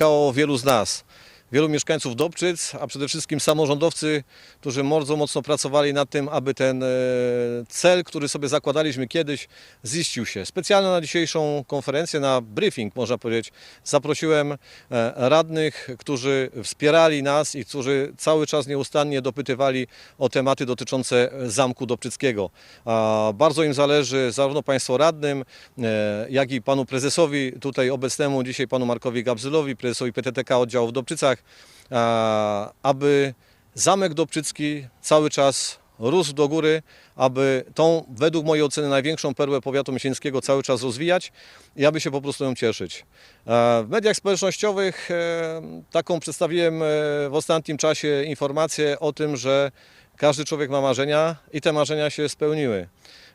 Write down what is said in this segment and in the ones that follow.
Czekało wielu z nas, wielu mieszkańców Dobczyc, a przede wszystkim samorządowcy, którzy bardzo mocno pracowali nad tym, aby ten e, cel, który sobie zakładaliśmy kiedyś, ziścił się. Specjalnie na dzisiejszą konferencję, na briefing można powiedzieć, zaprosiłem e, radnych, którzy wspierali nas i którzy cały czas nieustannie dopytywali o tematy dotyczące Zamku Dobczyckiego. Bardzo im zależy zarówno Państwu radnym, e, jak i Panu Prezesowi, tutaj obecnemu dzisiaj Panu Markowi Gabzylowi, Prezesowi PTTK oddziału w Dobczycach, aby Zamek Dobczycki cały czas rósł do góry, aby tą, według mojej oceny, największą perłę powiatu myśleńskiego cały czas rozwijać i aby się po prostu ją cieszyć. W mediach społecznościowych e, taką przedstawiłem e, w ostatnim czasie informację o tym, że każdy człowiek ma marzenia i te marzenia się spełniły.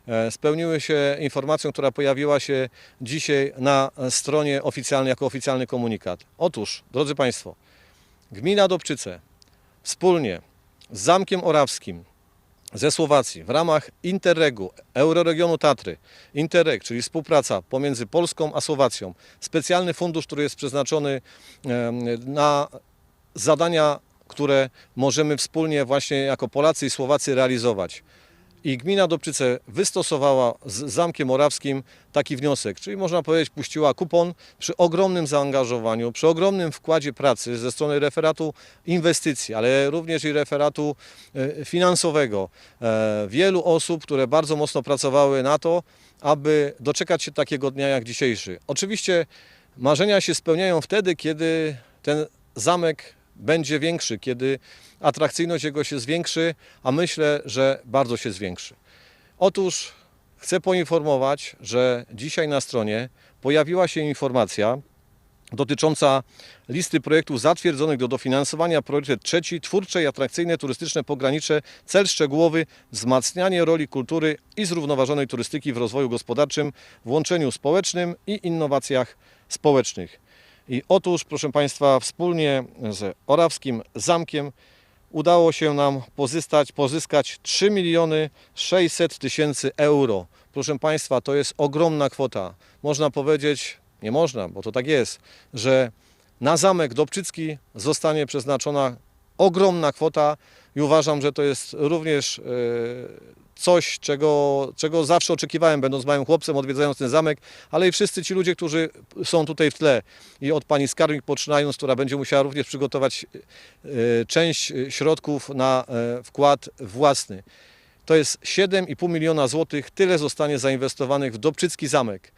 E, Spełniły się informacją, która pojawiła się dzisiaj na stronie oficjalnej jako oficjalny komunikat. Otóż, drodzy Państwo, Gmina Dobczyce wspólnie z Zamkiem Orawskim ze Słowacji w ramach Interregu, Euroregionu Tatry, Interreg, czyli współpraca pomiędzy Polską a Słowacją, specjalny fundusz, który jest przeznaczony na zadania, które możemy wspólnie właśnie jako Polacy i Słowacy realizować. I gmina Dobczyce wystosowała z Zamkiem Orawskim taki wniosek, czyli można powiedzieć puściła kupon przy ogromnym zaangażowaniu, przy ogromnym wkładzie pracy ze strony referatu inwestycji, ale również i referatu e, finansowego. E, Wielu osób, które bardzo mocno pracowały na to, aby doczekać się takiego dnia jak dzisiejszy. Oczywiście marzenia się spełniają wtedy, kiedy ten zamek będzie większy, kiedy atrakcyjność jego się zwiększy, a myślę, że bardzo się zwiększy. Otóż chcę poinformować, że dzisiaj na stronie pojawiła się informacja dotycząca listy projektów zatwierdzonych do dofinansowania priorytet trzeci twórcze i atrakcyjne turystyczne pogranicze cel szczegółowy wzmacnianie roli kultury i zrównoważonej turystyki w rozwoju gospodarczym, włączeniu społecznym i innowacjach społecznych. I otóż, proszę Państwa, wspólnie z Orawskim Zamkiem udało się nam pozyskać, pozyskać 3 miliony 600 tysięcy euro. Proszę Państwa, to jest ogromna kwota. Można powiedzieć, nie można, bo to tak jest, że na zamek Dobczycki zostanie przeznaczona ogromna kwota i uważam, że to jest również e, coś, czego, czego zawsze oczekiwałem, będąc małym chłopcem, odwiedzając ten zamek, ale i wszyscy ci ludzie, którzy są tutaj w tle i od pani skarbnik poczynając, która będzie musiała również przygotować e, część e, środków na e, wkład własny. To jest 7,5 miliona złotych, tyle zostanie zainwestowanych w Dobczycki Zamek.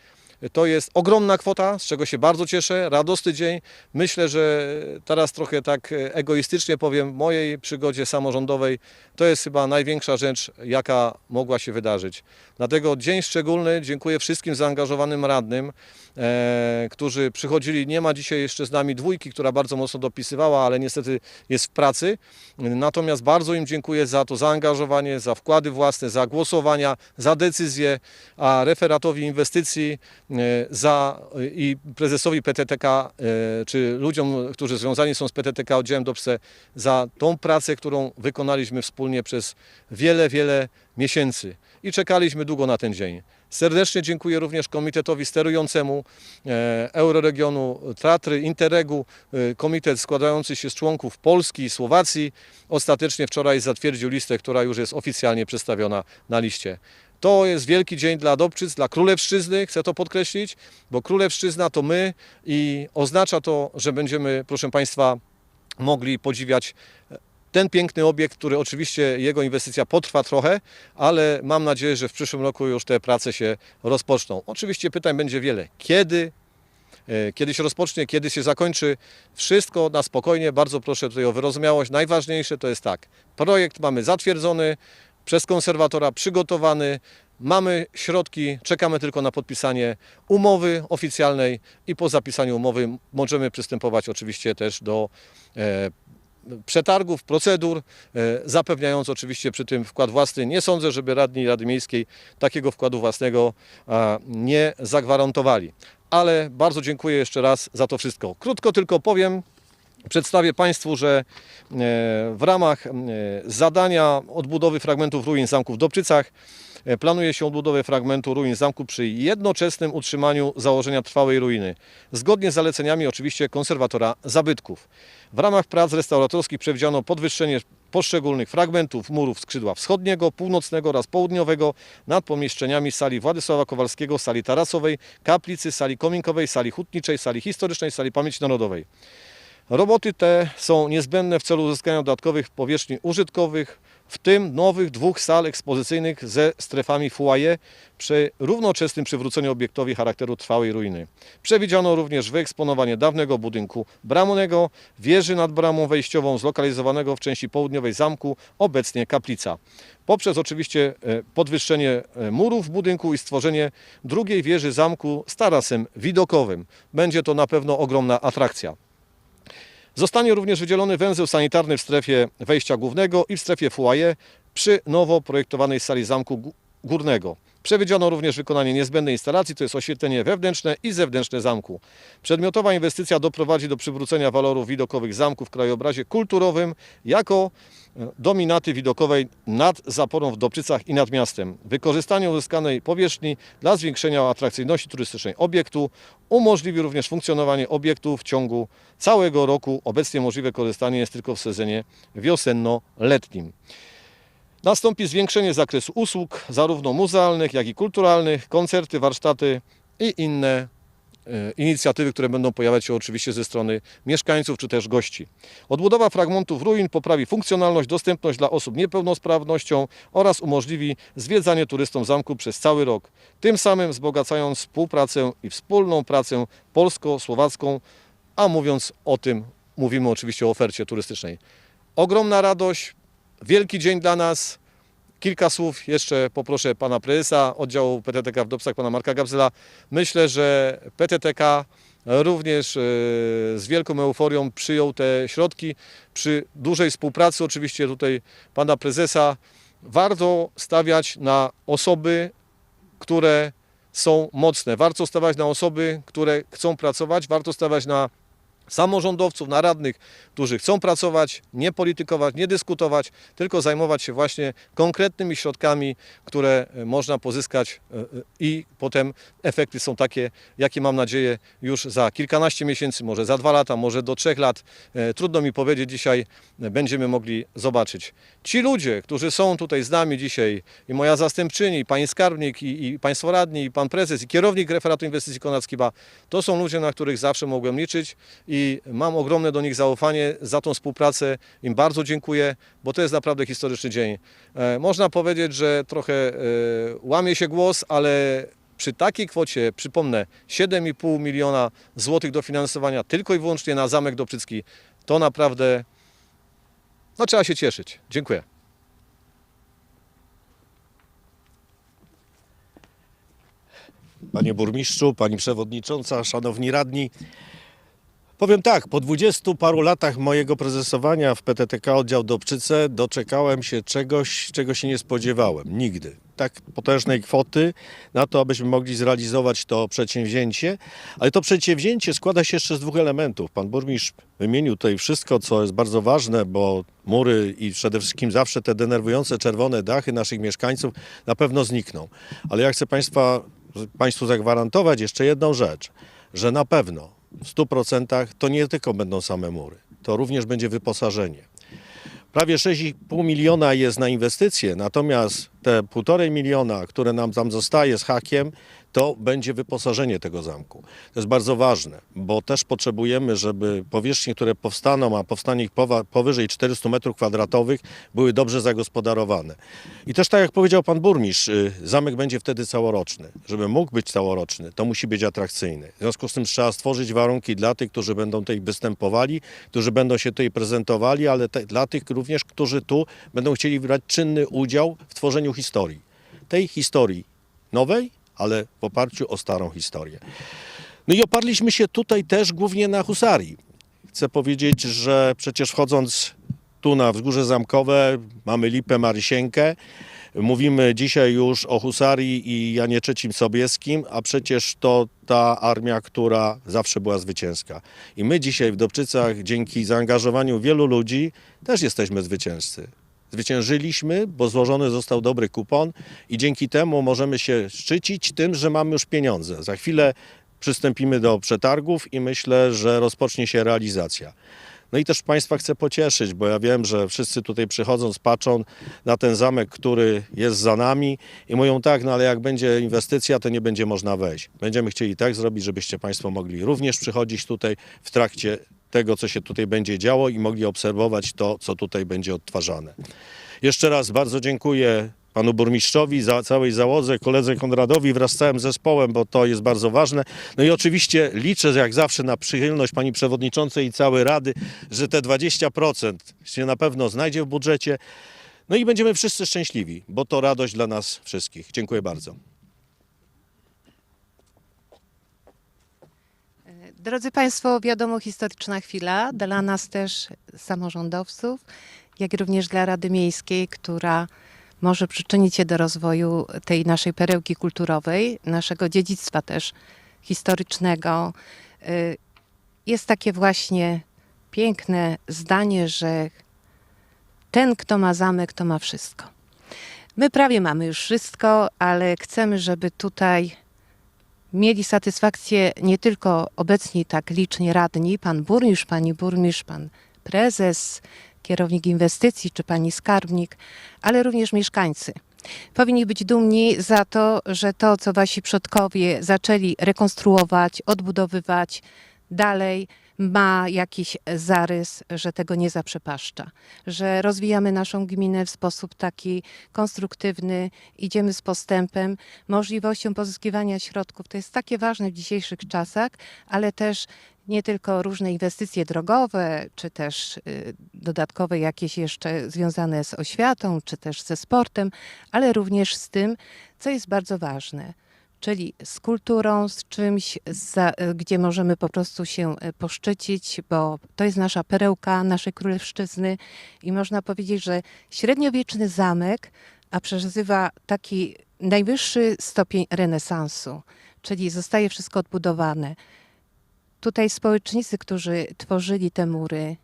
To jest ogromna kwota, z czego się bardzo cieszę, radosny dzień. Myślę, że teraz trochę tak egoistycznie powiem, mojej przygodzie samorządowej to jest chyba największa rzecz, jaka mogła się wydarzyć. Dlatego dzień szczególny, dziękuję wszystkim zaangażowanym radnym, e, którzy przychodzili. Nie ma dzisiaj jeszcze z nami dwójki, która bardzo mocno dopisywała, ale niestety jest w pracy. Natomiast bardzo im dziękuję za to zaangażowanie, za wkłady własne, za głosowania, za decyzje, a referatowi inwestycji za, i prezesowi PTTK, e, czy ludziom, którzy związani są z PTTK oddziałem Dobrze, za tą pracę, którą wykonaliśmy wspólnie przez wiele, wiele miesięcy i czekaliśmy długo na ten dzień. Serdecznie dziękuję również komitetowi sterującemu e, Euroregionu Tatry, Interregu, e, komitet składający się z członków Polski i Słowacji. Ostatecznie wczoraj zatwierdził listę, która już jest oficjalnie przedstawiona na liście. To jest wielki dzień dla Dobczyc, dla Królewszczyzny, chcę to podkreślić, bo Królewszczyzna to my i oznacza to, że będziemy, proszę Państwa, mogli podziwiać ten piękny obiekt, który oczywiście jego inwestycja potrwa trochę, ale mam nadzieję, że w przyszłym roku już te prace się rozpoczną. Oczywiście pytań będzie wiele. Kiedy? e, Kiedy się rozpocznie, kiedy się zakończy, wszystko na spokojnie. Bardzo proszę tutaj o wyrozumiałość. Najważniejsze to jest tak, projekt mamy zatwierdzony, przez konserwatora przygotowany, mamy środki, czekamy tylko na podpisanie umowy oficjalnej i po zapisaniu umowy możemy przystępować oczywiście też do e, przetargów, procedur, e, zapewniając oczywiście przy tym wkład własny. Nie sądzę, żeby radni Rady Miejskiej takiego wkładu własnego nie zagwarantowali. Ale bardzo dziękuję jeszcze raz za to wszystko. Krótko tylko powiem, Przedstawię Państwu, że e, w ramach e, zadania odbudowy fragmentów ruin zamku w Dobczycach e, planuje się odbudowę fragmentu ruin zamku przy jednoczesnym utrzymaniu założenia trwałej ruiny, zgodnie z zaleceniami oczywiście konserwatora zabytków. W ramach prac restauratorskich przewidziano podwyższenie poszczególnych fragmentów murów skrzydła wschodniego, północnego oraz południowego nad pomieszczeniami sali Władysława Kowalskiego, sali tarasowej, kaplicy, sali kominkowej, sali hutniczej, sali historycznej, sali pamięci narodowej. Roboty te są niezbędne w celu uzyskania dodatkowych powierzchni użytkowych, w tym nowych dwóch sal ekspozycyjnych ze strefami foyer przy równoczesnym przywróceniu obiektowi charakteru trwałej ruiny. Przewidziano również wyeksponowanie dawnego budynku bramnego, wieży nad bramą wejściową zlokalizowanego w części południowej zamku, obecnie kaplica. Poprzez oczywiście e, podwyższenie e, murów budynku i stworzenie drugiej wieży zamku z tarasem widokowym. Będzie to na pewno ogromna atrakcja. Zostanie również wydzielony węzeł sanitarny w strefie wejścia głównego i w strefie foyer przy nowo projektowanej sali zamku gó- górnego. Przewidziano również wykonanie niezbędnej instalacji, to jest oświetlenie wewnętrzne i zewnętrzne zamku. Przedmiotowa inwestycja doprowadzi do przywrócenia walorów widokowych zamku w krajobrazie kulturowym jako e, dominaty widokowej nad zaporą w Dobczycach i nad miastem. Wykorzystanie uzyskanej powierzchni dla zwiększenia atrakcyjności turystycznej obiektu umożliwi również funkcjonowanie obiektu w ciągu całego roku. Obecnie możliwe korzystanie jest tylko w sezonie wiosenno-letnim. Nastąpi zwiększenie zakresu usług, zarówno muzealnych, jak i kulturalnych, koncerty, warsztaty i inne e, inicjatywy, które będą pojawiać się oczywiście ze strony mieszkańców czy też gości. Odbudowa fragmentów ruin poprawi funkcjonalność, dostępność dla osób niepełnosprawnością oraz umożliwi zwiedzanie turystom zamku przez cały rok, tym samym wzbogacając współpracę i wspólną pracę polsko-słowacką, a mówiąc o tym, mówimy oczywiście o ofercie turystycznej. Ogromna radość, wielki dzień dla nas. Kilka słów jeszcze poproszę pana prezesa oddziału PTTK w Dobsach, pana Marka Gabzela. Myślę, że PTTK również e, z wielką euforią przyjął te środki. Przy dużej współpracy oczywiście tutaj pana prezesa warto stawiać na osoby, które są mocne. Warto stawiać na osoby, które chcą pracować, warto stawiać na samorządowców, na radnych, którzy chcą pracować, nie politykować, nie dyskutować, tylko zajmować się właśnie konkretnymi środkami, które e, można pozyskać e, e, i potem efekty są takie, jakie mam nadzieję już za kilkanaście miesięcy, może za dwa lata, może do trzech lat. Trudno mi powiedzieć dzisiaj, będziemy mogli zobaczyć. Ci ludzie, którzy są tutaj z nami dzisiaj i moja zastępczyni, pani skarbnik, i, i państwo radni, i pan prezes, i kierownik referatu inwestycji Konrad Skiba, to są ludzie, na których zawsze mogłem liczyć i mam ogromne do nich zaufanie. Za tą współpracę im bardzo dziękuję, bo to jest naprawdę historyczny dzień. E, Można powiedzieć, że trochę e, łamie się głos, ale przy takiej kwocie, przypomnę, 7,5 miliona złotych dofinansowania tylko i wyłącznie na Zamek Dobrzycki, to naprawdę no, trzeba się cieszyć. Dziękuję. Panie burmistrzu, pani przewodnicząca, szanowni radni. Powiem tak, po dwudziestu paru latach mojego prezesowania w PTTK oddział Dobczyce doczekałem się czegoś, czego się nie spodziewałem. Nigdy. Tak potężnej kwoty na to, abyśmy mogli zrealizować to przedsięwzięcie. Ale to przedsięwzięcie składa się jeszcze z dwóch elementów. Pan burmistrz wymienił tutaj wszystko, co jest bardzo ważne, bo mury i przede wszystkim zawsze te denerwujące czerwone dachy naszych mieszkańców na pewno znikną. Ale ja chcę państwa, Państwu zagwarantować jeszcze jedną rzecz, że na pewno w 100% to nie tylko będą same mury, to również będzie wyposażenie. Prawie 6,5 miliona jest na inwestycje, natomiast te 1,5 miliona, które nam tam zostaje z hakiem, to będzie wyposażenie tego zamku. To jest bardzo ważne, bo też potrzebujemy, żeby powierzchnie, które powstaną, a powstanie ich powyżej 400 metrów kwadratowych, były dobrze zagospodarowane. I też tak jak powiedział pan burmistrz, y, zamek będzie wtedy całoroczny. Żeby mógł być całoroczny, to musi być atrakcyjny. W związku z tym trzeba stworzyć warunki dla tych, którzy będą tutaj występowali, którzy będą się tutaj prezentowali, ale te, dla tych również, którzy tu będą chcieli brać czynny udział w tworzeniu historii. Tej historii nowej, ale w oparciu o starą historię. No i oparliśmy się tutaj też głównie na husarii. Chcę powiedzieć, że przecież wchodząc tu na wzgórze zamkowe mamy Lipę Marysieńkę Mówimy dzisiaj już o Husarii i Janie III Sobieskim, a przecież to ta armia, która zawsze była zwycięska. I my dzisiaj w Dobczycach, dzięki zaangażowaniu wielu ludzi, też jesteśmy zwycięzcy. Zwyciężyliśmy, bo złożony został dobry kupon i dzięki temu możemy się szczycić tym, że mamy już pieniądze. Za chwilę przystąpimy do przetargów i myślę, że rozpocznie się realizacja. No i też Państwa chcę pocieszyć, bo ja wiem, że wszyscy tutaj przychodzą, patrzą na ten zamek, który jest za nami i mówią tak, no ale jak będzie inwestycja, to nie będzie można wejść. Będziemy chcieli tak zrobić, żebyście Państwo mogli również przychodzić tutaj w trakcie tego, co się tutaj będzie działo i mogli obserwować to, co tutaj będzie odtwarzane. Jeszcze raz bardzo dziękuję panu burmistrzowi, za całej załodze, koledze Konradowi wraz z całym zespołem, bo to jest bardzo ważne. No i oczywiście liczę jak zawsze na przychylność pani przewodniczącej i całej rady, że te 20% się na pewno znajdzie w budżecie. No i będziemy wszyscy szczęśliwi, bo to radość dla nas wszystkich. Dziękuję bardzo. Drodzy Państwo, wiadomo, historyczna chwila dla nas też samorządowców, jak również dla Rady Miejskiej, która może przyczynić się do rozwoju tej naszej perełki kulturowej, naszego dziedzictwa też historycznego. Y, Jest takie właśnie piękne zdanie, że ten, kto ma zamek, to ma wszystko. My prawie mamy już wszystko, ale chcemy, żeby tutaj mieli satysfakcję nie tylko obecni tak liczni radni, pan burmistrz, pani burmistrz, pan prezes, kierownik inwestycji czy pani skarbnik, ale również mieszkańcy. Powinni być dumni za to, że to, co wasi przodkowie zaczęli rekonstruować, odbudowywać dalej, ma jakiś zarys, że tego nie zaprzepaszcza, że rozwijamy naszą gminę w sposób taki konstruktywny, idziemy z postępem, możliwością pozyskiwania środków. To jest takie ważne w dzisiejszych czasach, ale też nie tylko różne inwestycje drogowe, czy też y, dodatkowe jakieś jeszcze związane z oświatą, czy też ze sportem, ale również z tym, co jest bardzo ważne czyli z kulturą, z czymś, za, gdzie możemy po prostu się e, poszczycić, bo to jest nasza perełka naszej królewszczyzny i można powiedzieć, że średniowieczny zamek, a przeżywa taki najwyższy stopień renesansu, czyli zostaje wszystko odbudowane. Tutaj społecznicy, którzy tworzyli te mury,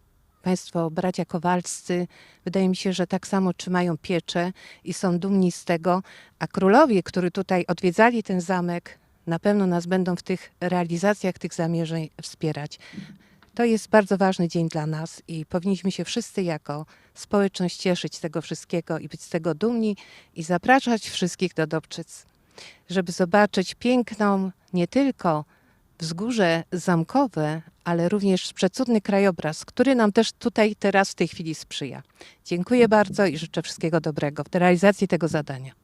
Państwo bracia Kowalscy, wydaje mi się, że tak samo trzymają pieczę i są dumni z tego, a królowie, którzy tutaj odwiedzali ten zamek, na pewno nas będą w tych realizacjach tych zamierzeń wspierać. To jest bardzo ważny dzień dla nas i powinniśmy się wszyscy jako społeczność cieszyć z tego wszystkiego i być z tego dumni i zapraszać wszystkich do Dobczyc, żeby zobaczyć piękną nie tylko wzgórze zamkowe, ale również przecudny krajobraz, który nam też tutaj teraz w tej chwili sprzyja. Dziękuję bardzo i życzę wszystkiego dobrego w realizacji tego zadania.